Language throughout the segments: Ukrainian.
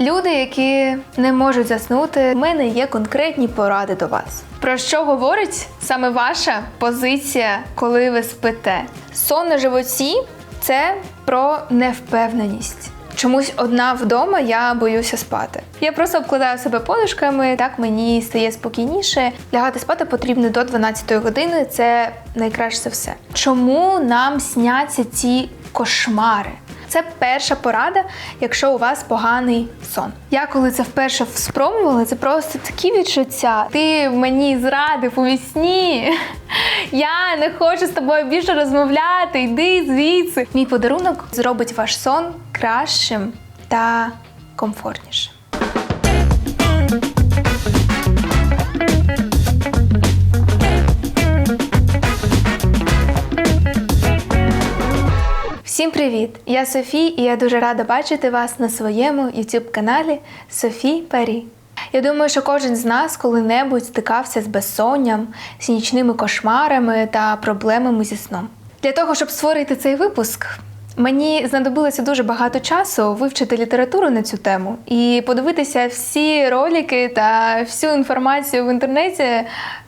Люди, які не можуть заснути, в мене є конкретні поради до вас. Про що говорить саме ваша позиція, коли ви спите? Сон на животі це про невпевненість. Чомусь одна вдома я боюся спати. Я просто обкладаю себе подушками, так мені стає спокійніше. Лягати спати потрібно до 12 години. Це найкраще все. Чому нам сняться ці кошмари? Це перша порада, якщо у вас поганий сон. Я коли це вперше спробувала, це просто такі відчуття. Ти мені зрадив у вісні. Я не хочу з тобою більше розмовляти. Йди звідси. Мій подарунок зробить ваш сон кращим та комфортнішим. Привіт! Я Софі, і я дуже рада бачити вас на своєму youtube каналі Софі Парі. Я думаю, що кожен з нас коли-небудь стикався з безсонням, з нічними кошмарами та проблемами зі сном. Для того, щоб створити цей випуск, мені знадобилося дуже багато часу вивчити літературу на цю тему і подивитися всі ролики та всю інформацію в інтернеті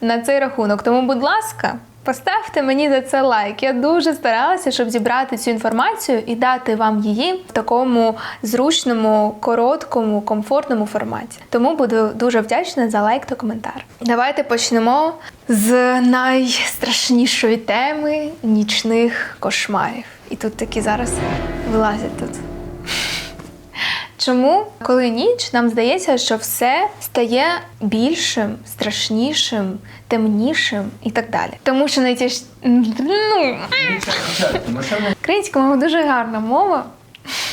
на цей рахунок. Тому, будь ласка, Поставте мені за це лайк. Я дуже старалася, щоб зібрати цю інформацію і дати вам її в такому зручному, короткому, комфортному форматі. Тому буду дуже вдячна за лайк та коментар. Давайте почнемо з найстрашнішої теми нічних кошмарів. І тут такі зараз вилазять тут. Чому, коли ніч, нам здається, що все стає більшим, страшнішим, темнішим і так далі. Тому що найтяж... ну, Українська мова дуже гарна мова,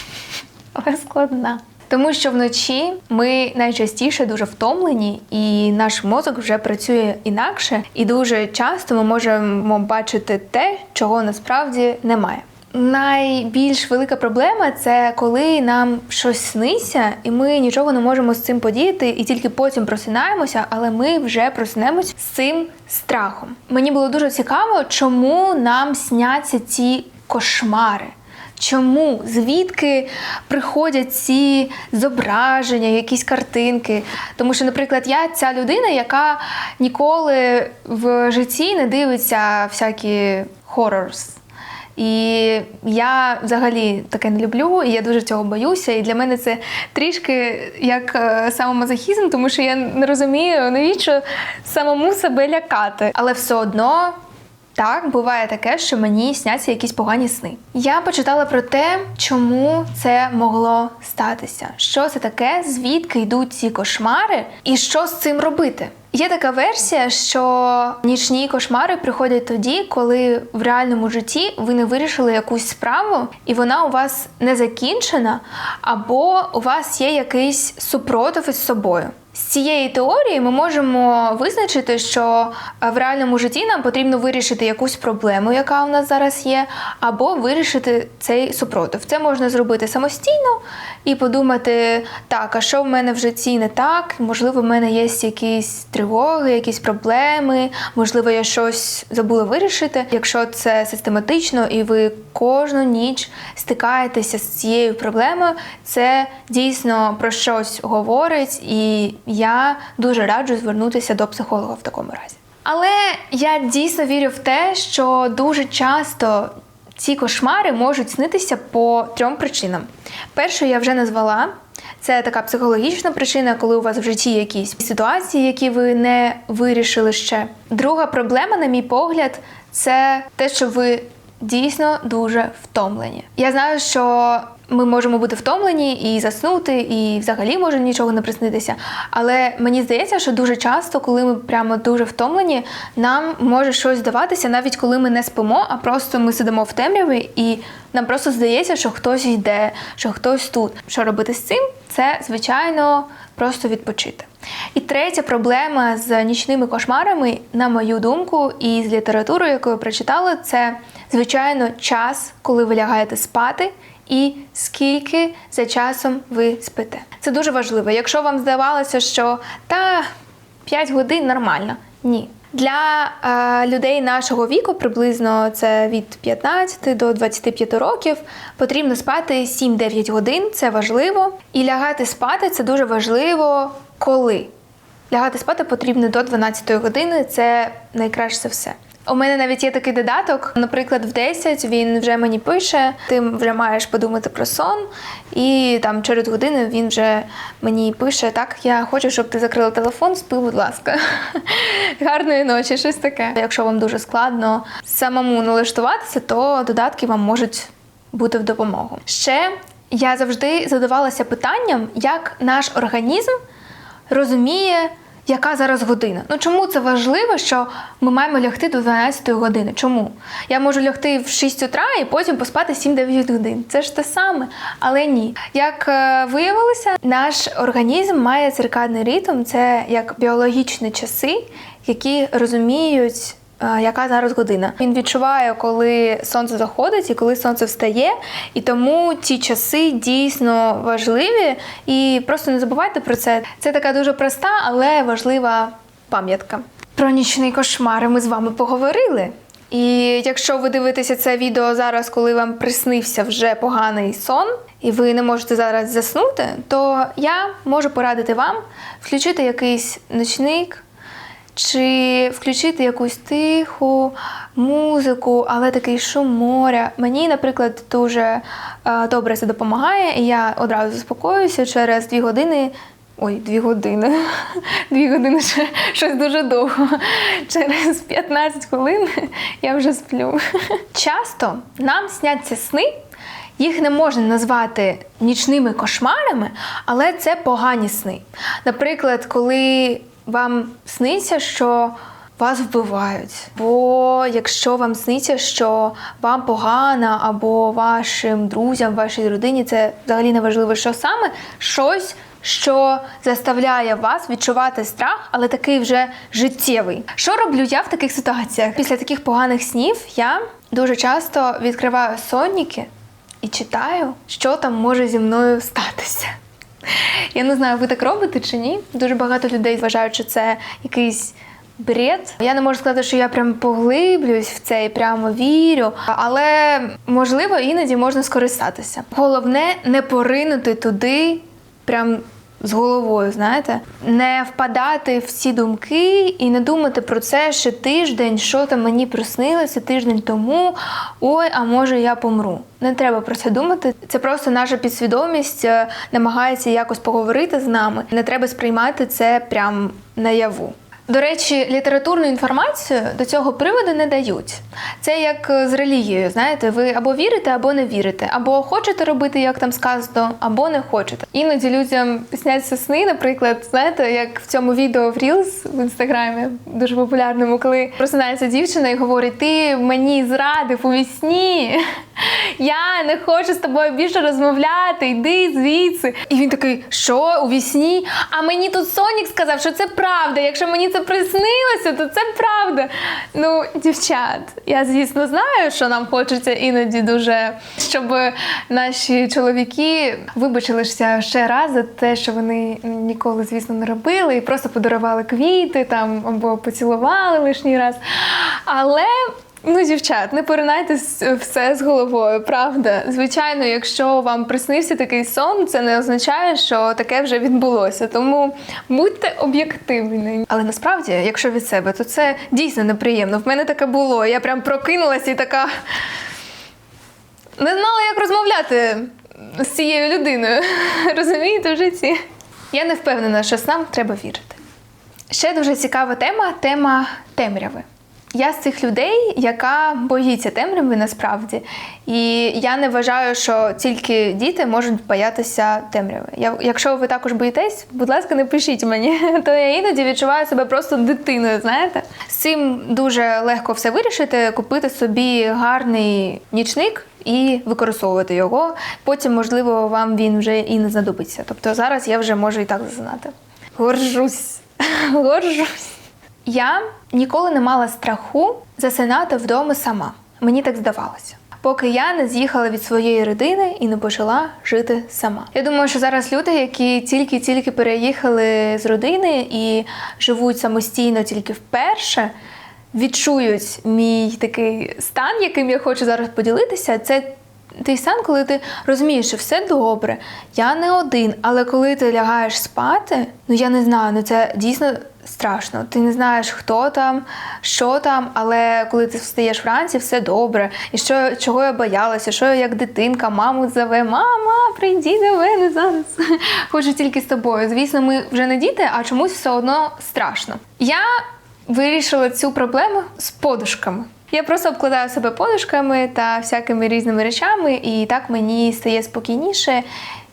але складна. Тому що вночі ми найчастіше дуже втомлені, і наш мозок вже працює інакше, і дуже часто ми можемо бачити те, чого насправді немає. Найбільш велика проблема це коли нам щось сниться, і ми нічого не можемо з цим подіяти, і тільки потім просинаємося, але ми вже просинемось з цим страхом. Мені було дуже цікаво, чому нам сняться ці кошмари. Чому? Звідки приходять ці зображення, якісь картинки? Тому що, наприклад, я ця людина, яка ніколи в житті не дивиться всякі хорорс. І я взагалі таке не люблю, і я дуже цього боюся. І для мене це трішки як е, самомазохізм, тому що я не розумію, навіщо самому себе лякати. Але все одно. Так, буває таке, що мені сняться якісь погані сни. Я почитала про те, чому це могло статися. Що це таке, звідки йдуть ці кошмари, і що з цим робити. Є така версія, що нічні кошмари приходять тоді, коли в реальному житті ви не вирішили якусь справу, і вона у вас не закінчена, або у вас є якийсь супротив із собою. З цієї теорії ми можемо визначити, що е, в реальному житті нам потрібно вирішити якусь проблему, яка у нас зараз є, або вирішити цей супротив. Це можна зробити самостійно і подумати, так, а що в мене в житті не так? Можливо, в мене є якісь тривоги, якісь проблеми, можливо, я щось забула вирішити. Якщо це систематично і ви кожну ніч стикаєтеся з цією проблемою, це дійсно про щось говорить, і я дуже раджу звернутися до психолога в такому разі. Але я дійсно вірю в те, що дуже часто ці кошмари можуть снитися по трьом причинам. Першу я вже назвала. Це така психологічна причина, коли у вас в житті якісь ситуації, які ви не вирішили ще. Друга проблема, на мій погляд, це те, що ви дійсно дуже втомлені. Я знаю, що ми можемо бути втомлені і заснути, і взагалі може нічого не приснитися. Але мені здається, що дуже часто, коли ми прямо дуже втомлені, нам може щось здаватися, навіть коли ми не спимо, а просто ми сидимо в темряві, і нам просто здається, що хтось йде, що хтось тут. Що робити з цим? Це звичайно просто відпочити. І третя проблема з нічними кошмарами, на мою думку, і з літературою, яку я прочитала, це звичайно час, коли ви лягаєте спати. І скільки за часом ви спите. Це дуже важливо. Якщо вам здавалося, що та 5 годин нормально, ні. Для е, людей нашого віку, приблизно це від 15 до 25 років, потрібно спати 7-9 годин, це важливо. І лягати спати це дуже важливо коли. Лягати спати потрібно до 12 години, це найкраще все. У мене навіть є такий додаток, наприклад, в 10 він вже мені пише, ти вже маєш подумати про сон, і там через годину він вже мені пише: Так, я хочу, щоб ти закрила телефон, спи, будь ласка. Гарної ночі, щось таке. Якщо вам дуже складно самому налаштуватися, то додатки вам можуть бути в допомогу. Ще я завжди задавалася питанням, як наш організм розуміє, яка зараз година. Ну чому це важливо, що ми маємо лягти до 12 години? Чому? Я можу лягти в 6 утра і потім поспати 7-9 годин. Це ж те саме, але ні. Як е, виявилося, наш організм має циркадний ритм, це як біологічні часи, які розуміють. Е, Яка зараз година? Він відчуває, коли сонце заходить і коли сонце встає, і тому ті часи дійсно важливі. І просто не забувайте про це. Це така дуже проста, але важлива пам'ятка. Про нічний кошмар ми з вами поговорили. І якщо ви дивитеся це відео зараз, коли вам приснився вже поганий сон, і ви не можете зараз заснути, то я можу порадити вам включити якийсь ночник чи включити якусь тиху музику, але такий шум моря. Мені, наприклад, дуже е, добре це допомагає, і я одразу заспокоююся через дві години. Ой, дві години. Дві години ще щось дуже довго. Через 15 хвилин я вже сплю. Часто нам сняться сни. Їх не можна назвати нічними кошмарами, але це погані сни. Наприклад, коли вам сниться, що вас вбивають, бо якщо вам сниться, що вам погано, або вашим друзям, вашій родині, це взагалі не важливо, що саме щось. Що заставляє вас відчувати страх, але такий вже життєвий. Що роблю я в таких ситуаціях? Після таких поганих снів я дуже часто відкриваю сонніки і читаю, що там може зі мною статися. Я не знаю, ви так робите чи ні. Дуже багато людей вважають, що це якийсь бред. Я не можу сказати, що я прям поглиблююсь в це і прямо вірю, але можливо іноді можна скористатися. Головне не поринути туди, прям. З головою, знаєте, не впадати в ці думки і не думати про це, ще тиждень, що там мені приснилося тиждень тому. Ой, а може я помру. Не треба про це думати. Це просто наша підсвідомість е, намагається якось поговорити з нами. Не треба сприймати це прям наяву. До речі, літературну інформацію до цього приводу не дають. Це як е, з релігією, знаєте, ви або вірите, або не вірите, або хочете робити, як там сказано, або не хочете. Іноді людям сняться сни, наприклад, знаєте, як в цьому відео в Reels в інстаграмі, дуже популярному, коли просинається дівчина і говорить: Ти мені зрадив у вісні. Я не хочу з тобою більше розмовляти, йди звідси. І він такий, що у вісні? А мені тут Сонік сказав, що це правда. Якщо мені це приснилося, то це правда. Ну, дівчат, я звісно знаю, що нам хочеться іноді дуже, щоб наші чоловіки вибачилися ще раз за те, що вони ніколи, звісно, не робили, і просто подарували квіти там або поцілували лишній раз. Але. Ну, дівчат, не поринайте все з головою, правда. Звичайно, якщо вам приснився такий сон, це не означає, що таке вже відбулося. Тому будьте об'єктивні. Але насправді, якщо від себе, то це дійсно неприємно. В мене таке було. Я прям прокинулася і така не знала, як розмовляти з цією людиною. Розумієте, в житті? Я не впевнена, що снам треба вірити. Ще дуже цікава тема тема темряви. Я з цих людей, яка боїться темряви насправді. І я не вважаю, що тільки діти можуть боятися темряви. Я, якщо ви також боїтесь, будь ласка, не пишіть мені, то я іноді відчуваю себе просто дитиною. Знаєте, з цим дуже легко все вирішити, купити собі гарний нічник і використовувати його. Потім, можливо, вам він вже і не знадобиться. Тобто зараз я вже можу і так зазнати. Горжусь, горжусь. Я ніколи не мала страху засинати вдома сама. Мені так здавалося. поки я не з'їхала від своєї родини і не почала жити сама. Я думаю, що зараз люди, які тільки-тільки переїхали з родини і живуть самостійно тільки вперше, відчують мій такий стан, яким я хочу зараз поділитися. Це той стан, коли ти розумієш, що все добре, я не один, але коли ти лягаєш спати, ну я не знаю, ну це дійсно страшно. Ти не знаєш, хто там, що там, але коли ти встаєш вранці, все добре. І що чого я боялася, що я як дитинка, маму зове, мама, прийди до мене зараз. Хочу тільки з тобою. Звісно, ми вже не діти, а чомусь все одно страшно. Я вирішила цю проблему з подушками. Я просто обкладаю себе подушками та всякими різними речами, і так мені стає спокійніше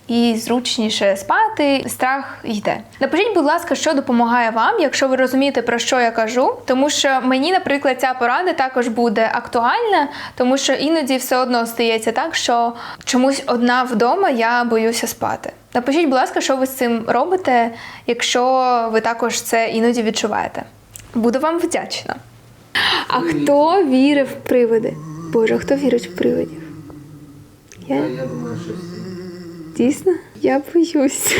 і зручніше спати. Страх йде. Напишіть, будь ласка, що допомагає вам, якщо ви розумієте, про що я кажу. Тому що мені, наприклад, ця порада також буде актуальна, тому що іноді все одно стається так, що чомусь одна вдома я боюся спати. Напишіть, будь ласка, що ви з цим робите, якщо ви також це іноді відчуваєте. Буду вам вдячна. А хто вірив в привиди? Боже, хто вірить в привидів? Я? Я думаю, що всі. Дійсно? Я боюсь.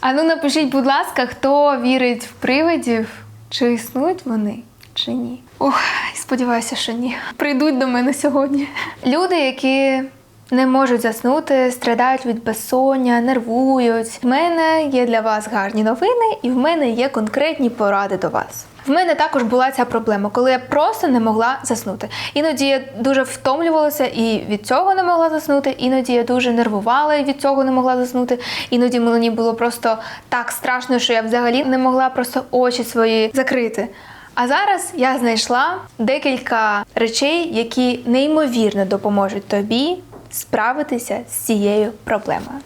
А ну напишіть, будь ласка, хто вірить в привидів? Чи існують вони, чи ні? Ох, сподіваюся, що ні. Прийдуть до мене сьогодні. Люди, які не можуть заснути, страдають від безсоння, нервують. В мене є для вас гарні новини, і в мене є конкретні поради до вас. В мене також була ця проблема, коли я просто не могла заснути. Іноді я дуже втомлювалася і від цього не могла заснути. Іноді я дуже нервувала і від цього не могла заснути. Іноді мені було просто так страшно, що я взагалі не могла просто очі свої закрити. А зараз я знайшла декілька речей, які неймовірно допоможуть тобі справитися з цією проблемою.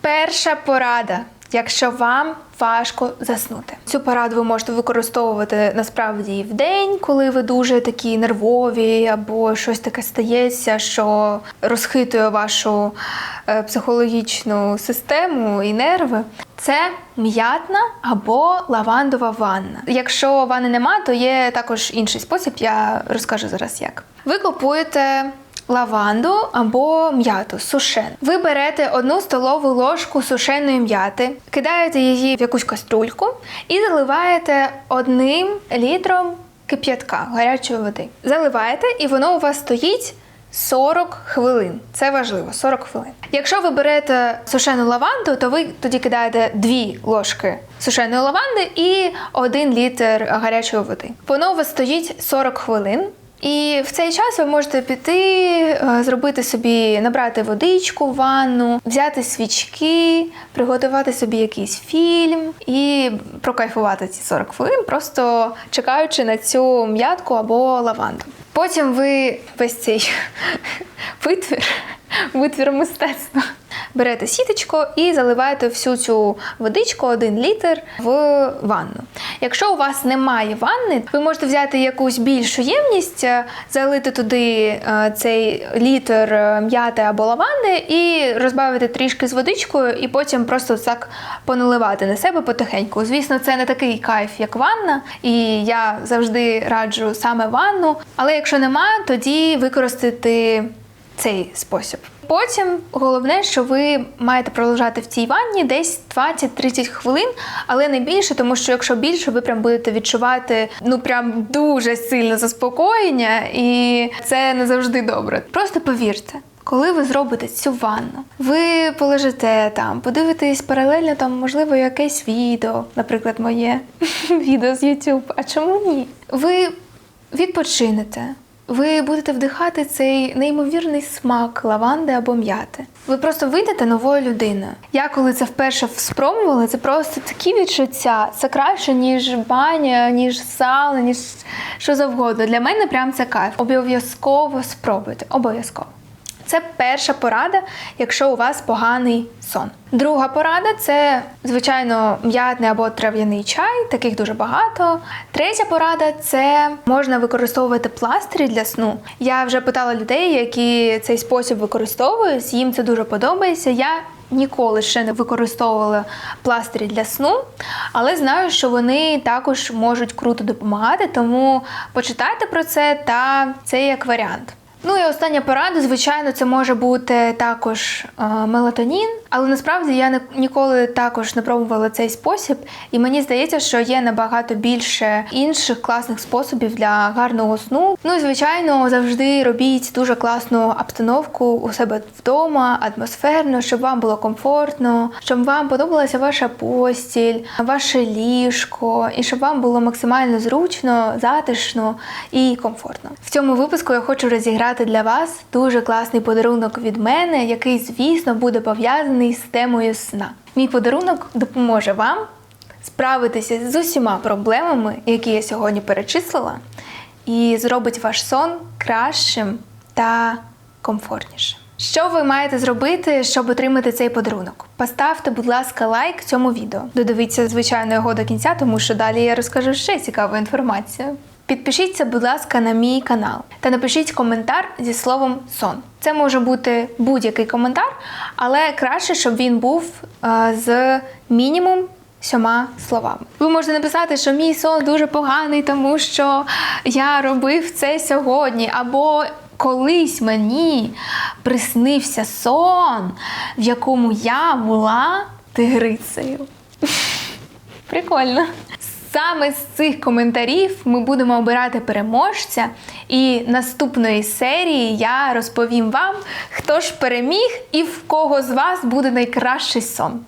Перша порада. Якщо вам важко заснути, цю пораду ви можете використовувати насправді і в день, коли ви дуже такі нервові, або щось таке стається, що розхитує вашу е, психологічну систему і нерви. Це м'ятна або лавандова ванна. Якщо ванни нема, то є також інший спосіб. Я розкажу зараз як. Ви купуєте лаванду або м'яту сушену. Ви берете одну столову ложку сушеної м'яти, кидаєте її в якусь каструльку і заливаєте одним літром кип'ятка гарячої води. Заливаєте, і воно у вас стоїть. 40 хвилин. Це важливо, 40 хвилин. Якщо ви берете сушену лаванду, то ви тоді кидаєте 2 ложки сушеної лаванди і 1 літр гарячої води. Воно у вас стоїть 40 хвилин. І в цей час ви можете піти, е, зробити собі, набрати водичку ванну, взяти свічки, приготувати собі якийсь фільм і прокайфувати ці 40 хвилин, просто чекаючи на цю м'ятку або лаванду. Потім ви весь цей витвір, витвір мистецтва. Берете сіточку і заливаєте всю цю водичку, один літр, в ванну. Якщо у вас немає ванни, ви можете взяти якусь більшу ємність, е, залити туди е, цей літр е, м'яти або лаванди і розбавити трішки з водичкою, і потім просто так поналивати на себе потихеньку. Звісно, це не такий кайф, як ванна, і я завжди раджу саме ванну. Але якщо немає, тоді використати цей спосіб. Потім головне, що ви маєте пролежати в цій ванні десь 20-30 хвилин, але не більше, тому що якщо більше, ви прям будете відчувати ну прям дуже сильне заспокоєння, і це не завжди добре. Просто повірте. Коли ви зробите цю ванну, ви полежите там, подивитесь паралельно там, можливо, якесь відео, наприклад, моє відео з YouTube. А чому ні? Ви відпочинете. Ви будете вдихати цей неймовірний смак лаванди або м'яти. Ви просто вийдете новою людиною. Я коли це вперше спробувала, це просто такі відчуття. Це краще, ніж баня, ніж сало, ніж що завгодно. Для мене прям це кайф. Обов'язково спробуйте. Обов'язково. Це перша порада, якщо у вас поганий сон. Друга порада це, звичайно, м'ятний або трав'яний чай, таких дуже багато. Третя порада це можна використовувати пластирі для сну. Я вже питала людей, які цей спосіб використовують, їм це дуже подобається. Я Ніколи ще не використовувала пластирі для сну, але знаю, що вони також можуть круто допомагати, тому почитайте про це та це як варіант. Ну і остання порада, звичайно, це може бути також е, мелатонін, але насправді я не, ніколи також не пробувала цей спосіб, і мені здається, що є набагато більше інших класних способів для гарного сну. Ну і звичайно, завжди робіть дуже класну обстановку у себе вдома, атмосферно, щоб вам було комфортно, щоб вам подобалася ваша постіль, ваше ліжко, і щоб вам було максимально зручно, затишно і комфортно. В цьому випуску я хочу розіграти для вас дуже класний подарунок від мене, який, звісно, буде пов'язаний з темою сна. Мій подарунок допоможе вам справитися з усіма проблемами, які я сьогодні перечислила, і зробить ваш сон кращим та комфортнішим. Що ви маєте зробити, щоб отримати цей подарунок? Поставте, будь ласка, лайк цьому відео. Додивіться, звичайно, його до кінця, тому що далі я розкажу ще цікаву інформацію. Підпишіться, будь ласка, на мій канал та напишіть коментар зі словом сон. Це може бути будь-який коментар, але краще, щоб він був е, з мінімум сьома словами. Ви можете написати, що мій сон дуже поганий, тому що я робив це сьогодні, або колись мені приснився сон, в якому я була тигрицею. Прикольно. Саме з цих коментарів ми будемо обирати переможця, і наступної серії я розповім вам, хто ж переміг і в кого з вас буде найкращий сон.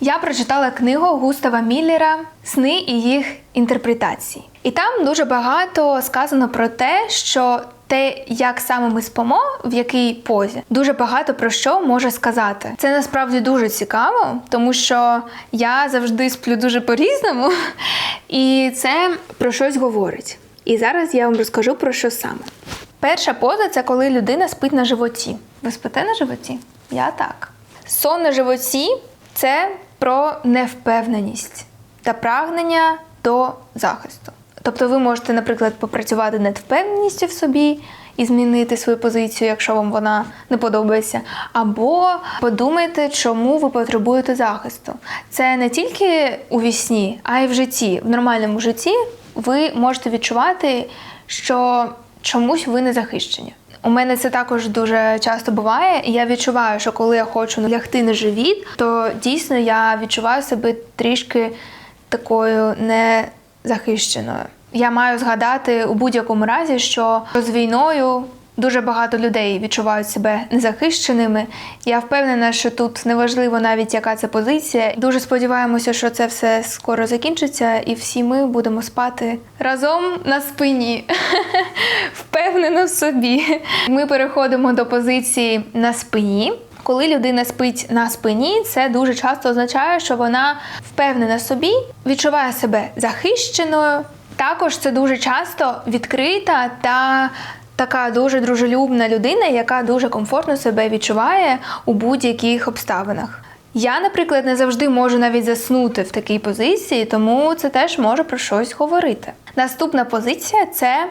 Я прочитала книгу Густава Міллера Сни і їх інтерпретації. І там дуже багато сказано про те, що те, як саме ми спимо, в якій позі, дуже багато про що може сказати. Це насправді дуже цікаво, тому що я завжди сплю дуже по-різному, і це про щось говорить. І зараз я вам розкажу про що саме. Перша поза це коли людина спить на животі. Ви спите на животі? Я так. Сон на животі це про невпевненість та прагнення до захисту. Тобто ви можете, наприклад, попрацювати над впевненістю в собі і змінити свою позицію, якщо вам вона не подобається, або подумайте, чому ви потребуєте захисту. Це не тільки у вісні, а й в житті. В нормальному житті ви можете відчувати, що чомусь ви не захищені. У мене це також дуже часто буває. і Я відчуваю, що коли я хочу лягти на живіт, то дійсно я відчуваю себе трішки такою незахищеною. Я маю згадати у будь-якому разі, що з війною дуже багато людей відчувають себе незахищеними. Я впевнена, що тут неважливо навіть яка це позиція. Дуже сподіваємося, що це все скоро закінчиться, і всі ми будемо спати разом на спині. Впевнено в собі. Ми переходимо до позиції на спині. Коли людина спить на спині, це дуже часто означає, що вона впевнена собі, відчуває себе захищеною. Також це дуже часто відкрита та така дуже дружелюбна людина, яка дуже комфортно себе відчуває у будь-яких обставинах. Я, наприклад, не завжди можу навіть заснути в такій позиції, тому це теж може про щось говорити. Наступна позиція це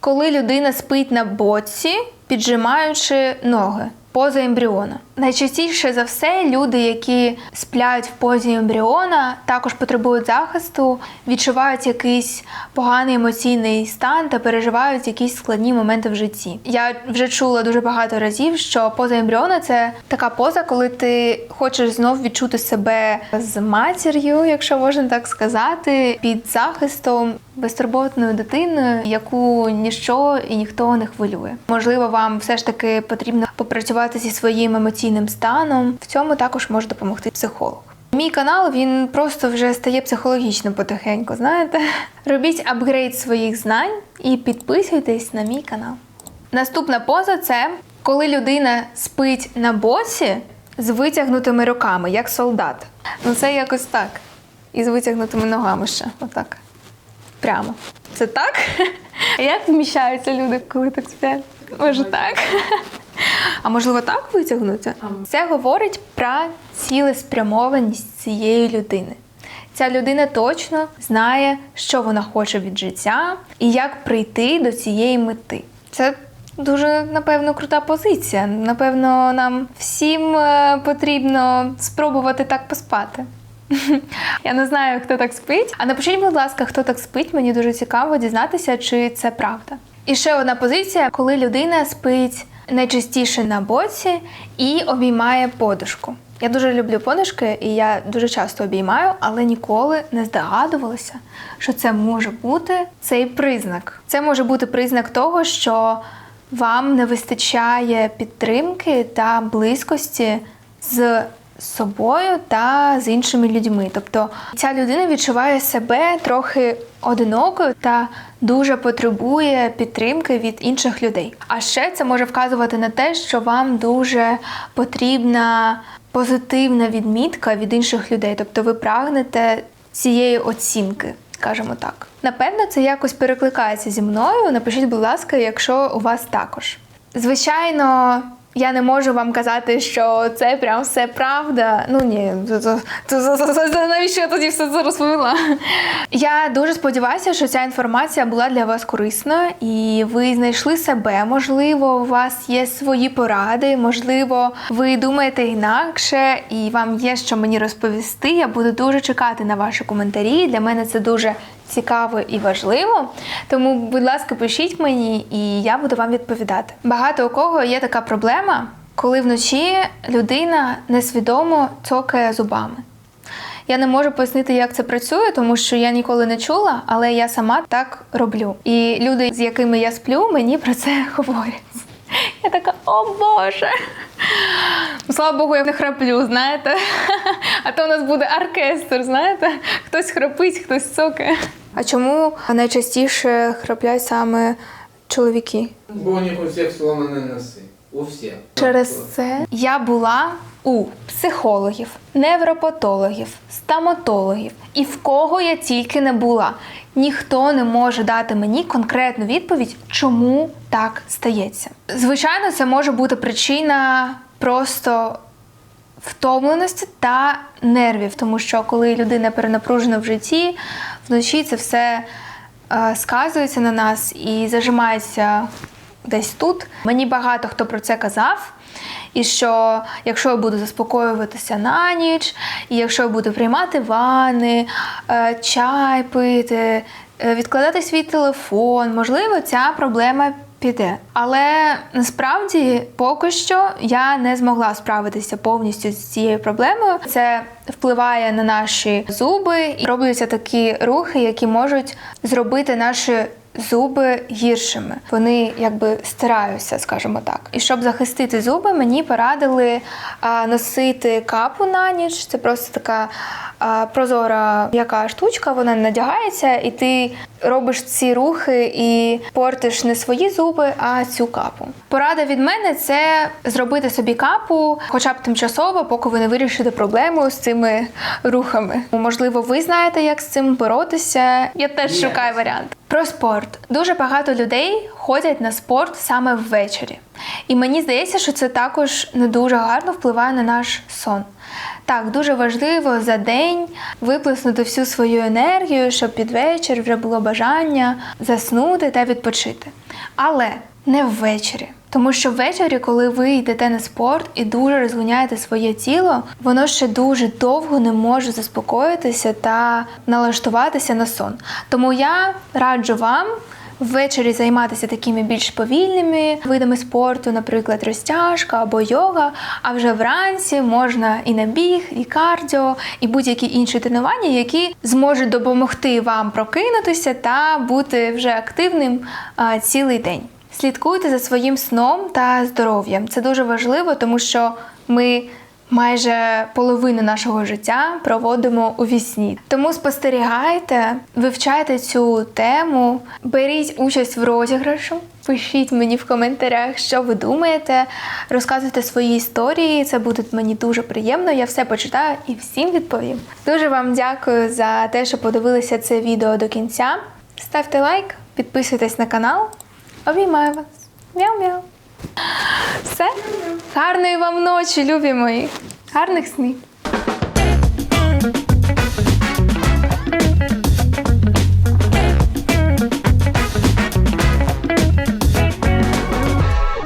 коли людина спить на боці, піджимаючи ноги поза ембріона. Найчастіше за все люди, які сплять в позі ембріона, також потребують захисту, відчувають якийсь поганий емоційний стан та переживають якісь складні моменти в житті. Я вже чула дуже багато разів, що поза ембріона це така поза, коли ти хочеш знов відчути себе з матір'ю, якщо можна так сказати, під захистом. Безтурботною дитиною, яку ніщо і ніхто не хвилює. Можливо, вам все ж таки потрібно попрацювати зі своїм емоційним станом. В цьому також може допомогти психолог. Мій канал він просто вже стає психологічним потихеньку. Знаєте, робіть апгрейд своїх знань і підписуйтесь на мій канал. Наступна поза це коли людина спить на боці з витягнутими руками, як солдат. Ну це якось так. І з витягнутими ногами ще. Отак. Прямо. Це так? А як вміщаються люди, коли так сплять? Може так? А можливо, так витягнуться? Це говорить про цілеспрямованість цієї людини. Ця людина точно знає, що вона хоче від життя і як прийти до цієї мети. Це дуже, напевно, крута позиція. Напевно, нам всім е, потрібно спробувати так поспати. Я не знаю, хто так спить. А напишіть, будь ласка, хто так спить. Мені дуже цікаво дізнатися, чи це правда. І ще одна позиція, коли людина спить найчастіше на боці і обіймає подушку. Я дуже люблю подушки, і я дуже часто обіймаю, але ніколи не здогадувалася, що це може бути цей признак. Це може бути признак того, що вам не вистачає підтримки та близькості з собою та з іншими людьми. Тобто ця людина відчуває себе трохи одинокою та дуже потребує підтримки від інших людей. А ще це може вказувати на те, що вам дуже потрібна позитивна відмітка від інших людей. Тобто ви прагнете цієї оцінки. Скажімо так. Напевно, це якось перекликається зі мною. Напишіть, будь ласка, якщо у вас також. Звичайно, я не можу вам казати, що це прям все правда. Ну ні, навіщо я тоді все це розповіла? Я дуже сподіваюся, що ця інформація була для вас корисною, і ви знайшли себе. Можливо, у вас є свої поради, можливо, ви думаєте інакше, і вам є що мені розповісти. Я буду дуже чекати на ваші коментарі. Для мене це дуже цікаво і важливо. Тому, будь ласка, пишіть мені, і я буду вам відповідати. Багато у кого є така проблема, коли вночі людина несвідомо цокає зубами. Я не можу пояснити, як це працює, тому що я ніколи не чула, але я сама так роблю. І люди, з якими я сплю, мені про це говорять. Я така, о Боже. Ну, Слава Богу, я не храплю, знаєте. А то у нас буде оркестр, знаєте? Хтось храпить, хтось цокає. А чому найчастіше храплять саме чоловіки? Бо у них у всіх сломані носи. У всіх. Через це я була у психологів, невропатологів, стоматологів і в кого я тільки не була. Ніхто не може дати мені конкретну відповідь, чому так стається. Звичайно, це може бути причина просто втомленості та нервів, тому що коли людина перенапружена в житті, вночі це все е, сказується на нас і зажимається десь тут. Мені багато хто про це казав. І що якщо я буду заспокоюватися на ніч, і якщо я буду приймати ванни, е, чай пити, е, відкладати свій телефон, можливо, ця проблема піде. Але насправді поки що я не змогла справитися повністю з цією проблемою. Це впливає на наші зуби і робляться такі рухи, які можуть зробити наші зуби гіршими. Вони якби стираються, скажімо так. І щоб захистити зуби, мені порадили носити капу на ніч. Це просто така прозора яка штучка, вона надягається, і ти робиш ці рухи і портиш не свої зуби, а цю капу. Порада від мене це зробити собі капу, хоча б тимчасово, поки ви не вирішите проблему з цими рухами. Можливо, ви знаєте, як з цим боротися. Я теж Ні. шукаю варіант. Про спорт. Дуже багато людей ходять на спорт саме ввечері. І мені здається, що це також не дуже гарно впливає на наш сон. Так, дуже важливо за день виплеснути всю свою енергію, щоб під вечір вже було бажання заснути та відпочити. Але не ввечері. Тому що ввечері, коли ви йдете на спорт і дуже розгоняєте своє тіло, воно ще дуже довго не може заспокоїтися та налаштуватися на сон. Тому я раджу вам ввечері займатися такими більш повільними видами спорту, наприклад, розтяжка або йога. А вже вранці можна і на біг, і кардіо, і будь-які інші тренування, які зможуть допомогти вам прокинутися та бути вже активним а, цілий день. Слідкуйте за своїм сном та здоров'ям. Це дуже важливо, тому що ми майже половину нашого життя проводимо у вісні. Тому спостерігайте, вивчайте цю тему, беріть участь в розіграшу. Пишіть мені в коментарях, що ви думаєте, розказуйте свої історії. Це буде мені дуже приємно. Я все почитаю і всім відповім. Дуже вам дякую за те, що подивилися це відео до кінця. Ставте лайк, підписуйтесь на канал. Обіймаю вас. Мяу-мяу. Все. Гарної вам ночі, любі мої. Гарних снів.